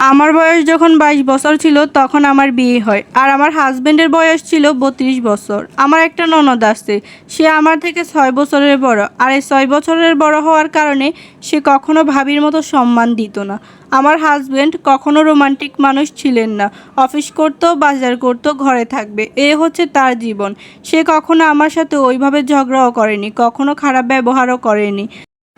আমার বয়স যখন বাইশ বছর ছিল, তখন আমার বিয়ে হয়। আর আমার হাজবেন্ডের বয়স ছিল বত্রিশ বছর। আমার একটা ননদ আছে। সে আমার থেকে ছয় বছরের বড়। আর এই ছয় বছরের বড় হওয়ার কারণে সে কখনো ভাবির মতো সম্মান দিত না। আমার হাজবেন্ড কখনো রোমান্টিক মানুষ ছিলেন না। অফিস করতো, বাজার করতো, ঘরে থাকবে। এ হচ্ছে তার জীবন। সে কখনো আমার সাথে ওইভাবে ঝগড়াও করেনি, কখনো খারাপ ব্যবহারও করেনি।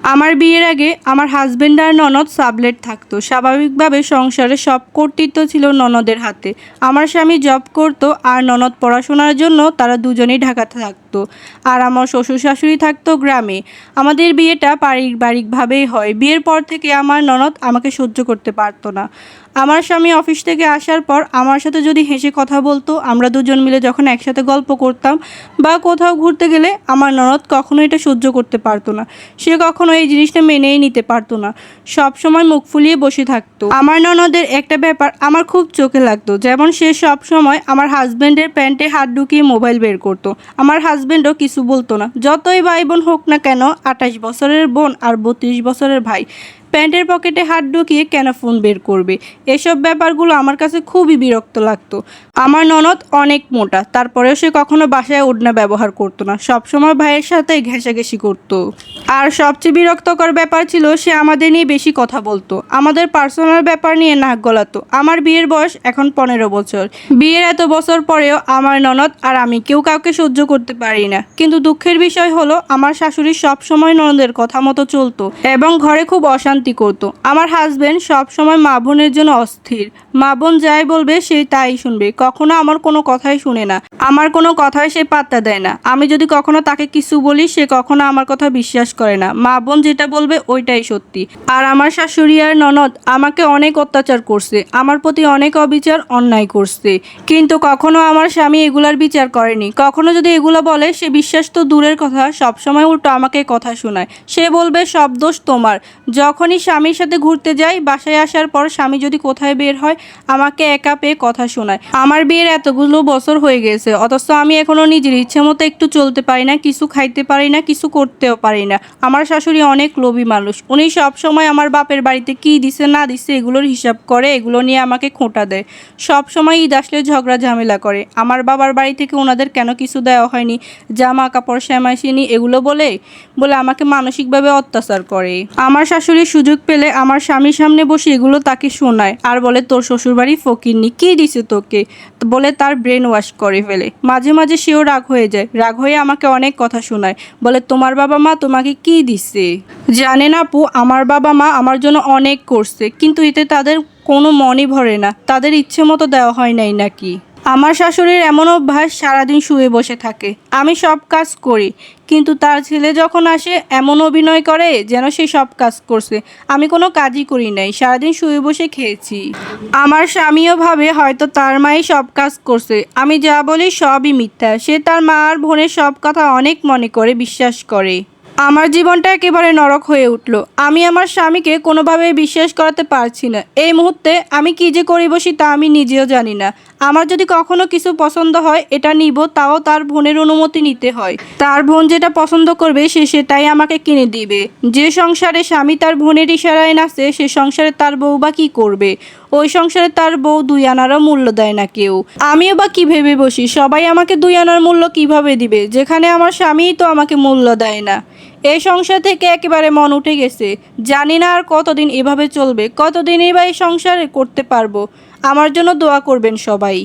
আমার বিয়ের আগে আমার হাজব্যান্ড আর ননদ সাবলেট থাকতো। স্বাভাবিকভাবে সংসারে সব কর্তৃত্ব ছিল ননদের হাতে। আমার স্বামী জব করতো আর ননদ পড়াশোনার জন্য তারা দুজনেই ঢাকাতে থাকতো। আর আমার শ্বশুর শাশুড়ি থাকতো গ্রামে। আমাদের বিয়েটা পারিবারিকভাবেই হয়। বিয়ের পর থেকে আমার ননদ আমাকে সহ্য করতে পারতো না। আমার স্বামী অফিস থেকে আসার পর আমার সাথে যদি হেসে কথা বলতো, আমরা দুজন মিলে যখন একসাথে গল্প করতাম বা কোথাও ঘুরতে গেলে, আমার ননদ কখনো এটা সহ্য করতে পারতো না। সে কখনো এই জিনিসটা মেনেই নিতে পারতো না। সব সময় মুখ ফুলিয়ে বসে থাকতো। আমার ননদের একটা ব্যাপার আমার খুব চোখে লাগতো। যেমন সে সব সময় আমার হাজব্যান্ডের প্যান্টে হাত ঢুকিয়ে মোবাইল বের করতো। আমার হাজব্যান্ডও কিছু বলতো না। যতই ভাই বোন হোক না কেন, আঠাশ বছরের বোন আর বত্রিশ বছরের ভাই। প্যান্টের পকেটে হাত ঢুকিয়ে কেন ফোন বের করবে? এসব ব্যাপারগুলো আমার কাছে খুবই বিরক্ত লাগতো। আমার ননদ অনেক মোটা, তারপরেও সে কখনো বাসায় ওড়না ব্যবহার করতো না। সবসময় ভাইয়ের সাথে ঘেঁষাঘেঁষি করতো। আর সবচেয়ে বিরক্তকর ব্যাপার ছিল, সে আমাদের নিয়ে বেশি কথা বলতো। আমাদের পার্সোনাল ব্যাপার নিয়ে নাক গলাতো। আমার বিয়ের বয়স এখন পনেরো বছর। বিয়ের এত বছর পরেও আমার ননদ আর আমি কেউ কাউকে সহ্য করতে পারি না। কিন্তু দুঃখের বিষয় হলো, আমার শাশুড়ি সব সময় ননদের কথা মতো চলতো এবং ঘরে খুব অশান্তি করতো। আমার হাজবেন্ড সব সময় মা বোনের জন্য অস্থির। মা বোন যাই বলবে, সে তাই শুনবে। কখনো আমার কোনো কথাই শুনে না। আমার কোনো কথাই সে পাত্তা দেয় না। আমি যদি কখনো তাকে কিছু বলি, সে কখনো আমার কথা বিশ্বাস করে না। মা বোন যেটা বলবে, ওইটাই সত্যি। আর আমার শাশুড়ি আর ননদ আমাকে অনেক অত্যাচার করছে। আমার প্রতি অনেক অবিচার, অন্যায় করছে। কিন্তু কখনো আমার স্বামী এগুলার বিচার করেনি। কখনো যদি এগুলো বলে, সে বিশ্বাস তো দূরের কথা। সবসময় উল্টো আমাকে কথা শোনায়। সে বলবে, সব দোষ তোমার। যখনই স্বামীর সাথে ঘুরতে যাই, বাসায় আসার পর স্বামী যদি কোথায় বের হয়, আমাকে একা পেয়ে কথা শোনায়। আমার বিয়ের এতগুলো বছর হয়ে গেছে, অথচ আমি এখনও নিজের ইচ্ছে মতো একটু চলতে পারি না, কিছু খাইতে পারি না, কিছু করতেও পারি না। আমার শাশুড়ি অনেক লোভী মানুষ। উনি সব সময় আমার বাপের বাড়িতে কি দিছে, না দিছে, এগুলোর হিসাব করে, এগুলো নিয়ে আমাকে খোঁটা দেয়। সব সময় ঈদ আসলে ঝগড়া, ঝামেলা করে। আমার বাবার বাড়ি থেকে ওনাদের কেন কিছু দেওয়া হয়নি? জামা, কাপড় শ্যামাইসিনি এগুলো বলে বলে আমাকে মানসিকভাবে অত্যাচার করে। আমার শাশুড়ি সুযোগ পেলে আমার স্বামীর সামনে বসে এগুলো তাকে শোনায় আর বলে, তোর শ্বশুরবাড়ি ফকিরনি কি দিছে তোকে? বলে, তার ব্রেন ওয়াশ করে ফেলে। মাঝে মাঝে সেও রাগ হয়ে যায়, রাগ হয়ে আমাকে অনেক কথা শোনায়। বলে, তোমার বাবা মা তোমাকে কি দিছে? জানে না আপু, আমার বাবা মা আমার জন্য অনেক করছে, কিন্তু এতে তাদের কোনো মনই ভরে না। তাদের ইচ্ছে মতো দেওয়া হয় নাই নাকি? আমার শাশুড়ির এমন অভ্যাস সারাদিন শুয়ে বসে থাকে। আমি সব কাজ করি, কিন্তু তার ছেলে যখন আসে, এমন অভিনয় করে যেন সে সব কাজ করছে। আমি কোনো কাজই করি নাই, সারাদিন শুয়ে বসে খেয়েছি। আমার স্বামীও ভাবে হয়তো তার মাই সব কাজ করছে। আমি যা বলি সবই মিথ্যা। সে তার মা আর বোনের সব কথা অনেক মনে করে, বিশ্বাস করে। আমার জীবনটা একেবারে নরক হয়ে উঠল। আমি আমার স্বামীকে কোনোভাবে বিশ্বাস করাতে পারছি না। এই মুহূর্তে আমি কি যে করি বসি তা আমি নিজেও জানি না। আমার যদি কখনো কিছু পছন্দ হয়, এটা নিব, তাও তার বোনের অনুমতি নিতে হয়। তার বোন যেটা পছন্দ করবে, সে সেটাই আমাকে কিনে দিবে। যে সংসারে স্বামী তার বোনের ইশারায় নাচে, সে সংসারে তার বউ বা কী করবে? ওই সংসারে তার বউ দুই আনারও মূল্য দেয় না কেউ। আমিও বা কি ভেবে বসি? সবাই আমাকে দুই আনার মূল্য কীভাবে দিবে? যেখানে আমার স্বামীই তো আমাকে মূল্য দেয় না। এই সংসার থেকে একেবারে মন উঠে গেছে। জানি না আর কতদিন এভাবে চলবে, কতদিনই বা এই সংসারে করতে পারব। আমার জন্য দোয়া করবেন সবাই।